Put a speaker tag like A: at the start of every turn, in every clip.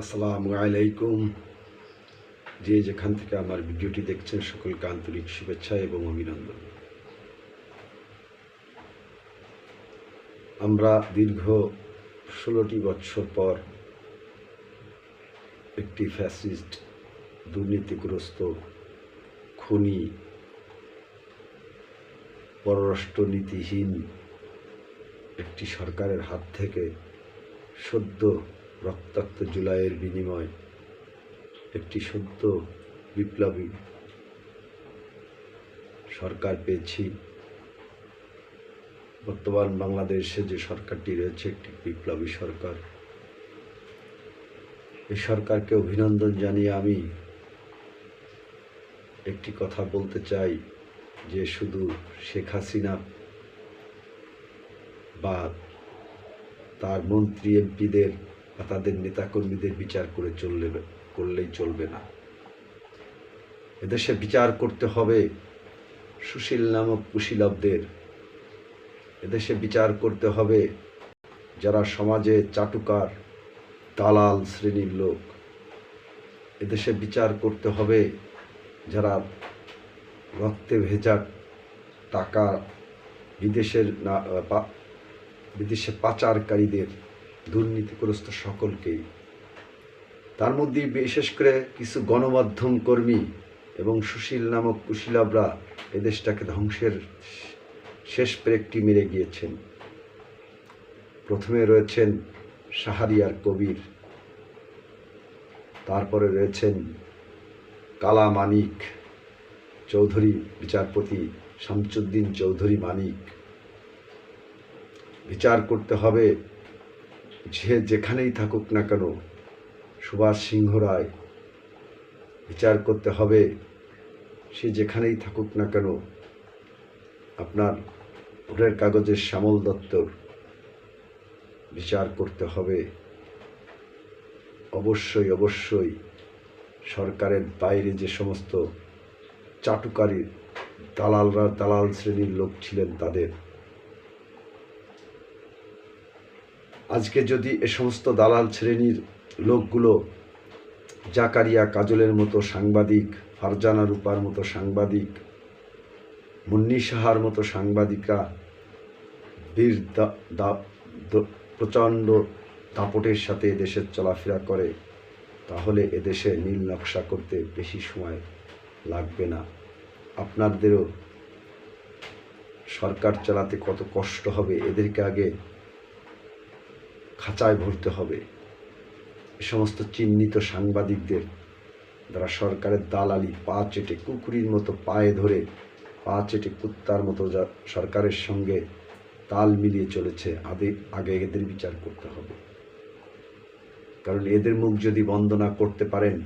A: আসসালামু আলাইকুম। যে যেখান থেকে আমার ভিডিওটি দেখছেন, সকলকে আন্তরিক শুভেচ্ছা এবং অভিনন্দন। আমরা দীর্ঘ ষোলোটি বৎসর পর একটি ফ্যাসিস্ট দুর্নীতিগ্রস্ত খুনি পররাষ্ট্রনীতিহীন একটি সরকারের হাত থেকে সদ্য রক্তাক্ত জুলাইয়ের বিনিময় একটি সদ্য বিপ্লবী সরকার পেয়েছি। বর্তমান বাংলাদেশে যে সরকারটি রয়েছে, একটি বিপ্লবী সরকার। এই সরকারকে অভিনন্দন জানিয়ে আমি একটি কথা বলতে চাই, যে শুধু শেখ হাসিনা বা তার মন্ত্রী এমপিদের বা তাদের নেতাকর্মীদের বিচার করে চললে, করলেই চলবে না। এদেশে বিচার করতে হবে সুশীল নামক কুশীলবদের। এদেশে বিচার করতে হবে যারা সমাজে চাটুকার, দালাল শ্রেণির লোক। এদেশে বিচার করতে হবে যারা রক্তে ভেজা টাকা বিদেশের না বিদেশে পাচারকারীদের দুর্নীতিগ্রস্ত সকলকেই। তার মধ্যে বিশেষ করে কিছু গণমাধ্যম কর্মী এবং সুশীল নামক কুশীলাবরা এদেশটাকে ধ্বংসের শেষ প্রেকটি মেরে গিয়েছেন। প্রথমে রয়েছেন সাহারিয়ার কবির, তারপরে রয়েছেন কালা মানিক চৌধুরী, বিচারপতি শামসুদ্দিন চৌধুরী মানিক। বিচার করতে হবে যে যেখানেই থাকুক না কেন, সুভাষ সিংহ রায় বিচার করতে হবে। সে যেখানেই থাকুক না কেন, আপনার ভোটের কাগজের শ্যামল দত্তর বিচার করতে হবে। অবশ্যই অবশ্যই সরকারের বাইরে যে সমস্ত চাটুকারী দালালরা, দালাল শ্রেণির লোক ছিলেন তাদের আজকে যদি এ সমস্ত দালাল শ্রেণির লোকগুলো জাকারিয়া কাজলের মতো সাংবাদিক, ফারজানা রূপার মতো সাংবাদিক, মুন্নি সাহার মতো সাংবাদিকরা বীর প্রচণ্ড দাপটের সাথে এদেশের চলাফেরা করে, তাহলে এদেশে নীল নকশা করতে বেশি সময় লাগবে না। আপনাদেরও সরকার চালাতে কত কষ্ট হবে, এদেরকে আগে খাঁচায় ভরতে হবে। এ সমস্ত চিহ্নিত সাংবাদিকদের যারা সরকারের দালালি, পা চেটে কুকুরির মতো পায়ে ধরে, পা চেটে কুত্তার মতো যা সরকারের সঙ্গে তাল মিলিয়ে চলেছে আগে আগে এদের বিচার করতে হবে। কারণ এদের মুখ যদি বন্ধ না করতে পারেন,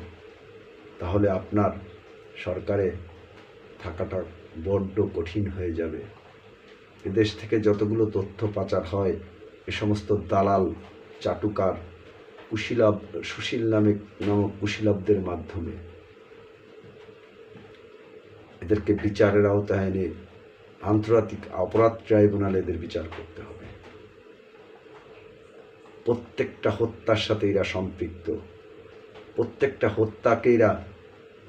A: তাহলে আপনার সরকারে থাকাটা বড্ড কঠিন হয়ে যাবে। এদেশ থেকে যতগুলো তথ্য পাচার হয় এ সমস্ত দালাল, চাটুকার কুশীলব সুশীল নামে নামক কুশীলবদের মাধ্যমে। এদেরকে বিচারের আওতায় এনে আন্তর্জাতিক অপরাধ ট্রাইব্যুনালে এদের বিচার করতে হবে। প্রত্যেকটা হত্যার সাথে এরা সম্পৃক্ত। প্রত্যেকটা হত্যাকে এরা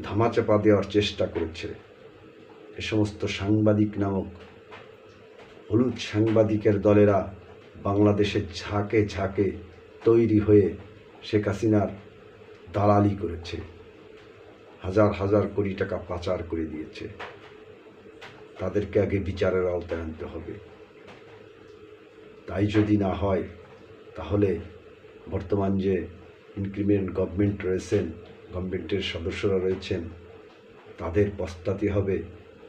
A: ধামাচাপা দেওয়ার চেষ্টা করেছে। এ সমস্ত সাংবাদিক নামক হলুদ সাংবাদিকের দলেরা বাংলাদেশের ঝাঁকে ঝাঁকে তৈরি হয়ে শেখ হাসিনার দালালি করেছে। হাজার হাজার কোটি টাকা পাচার করে দিয়েছে। তাদেরকে আগে বিচারের আওতায় আনতে হবে। তাই যদি না হয়, তাহলে বর্তমান যে ইনক্রিমেন্ট গভর্নমেন্ট রয়েছেন, গভর্নমেন্টের সদস্যরা রয়েছেন, তাদের পস্তাতে হবে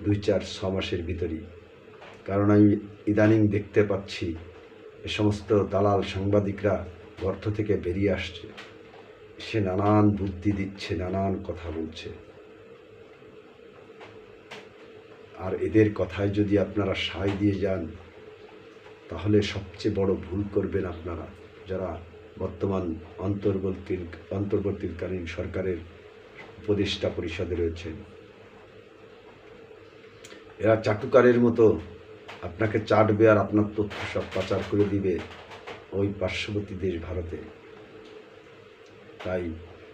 A: দুই চার ছ মাসের ভিতরেই। কারণ আমি ইদানিং দেখতে পাচ্ছি এ সমস্ত দালাল সাংবাদিকরা গর্ত থেকে বেরিয়ে আসছে। সে নানান বুদ্ধি দিচ্ছে, নানান কথা বলছে। আর এদের কথায় যদি আপনারা সায় দিয়ে যান, তাহলে সবচেয়ে বড় ভুল করবেন আপনারা, যারা বর্তমান অন্তর্বর্তী অন্তর্বর্তীকালীন সরকারের উপদেষ্টা পরিষদে রয়েছেন। এরা চাটুকারের মতো আপনাকে চাটবে আর আপনার তথ্য সব পাচার করে দিবে ওই পার্শ্ববর্তী দেশ ভারতে। তাই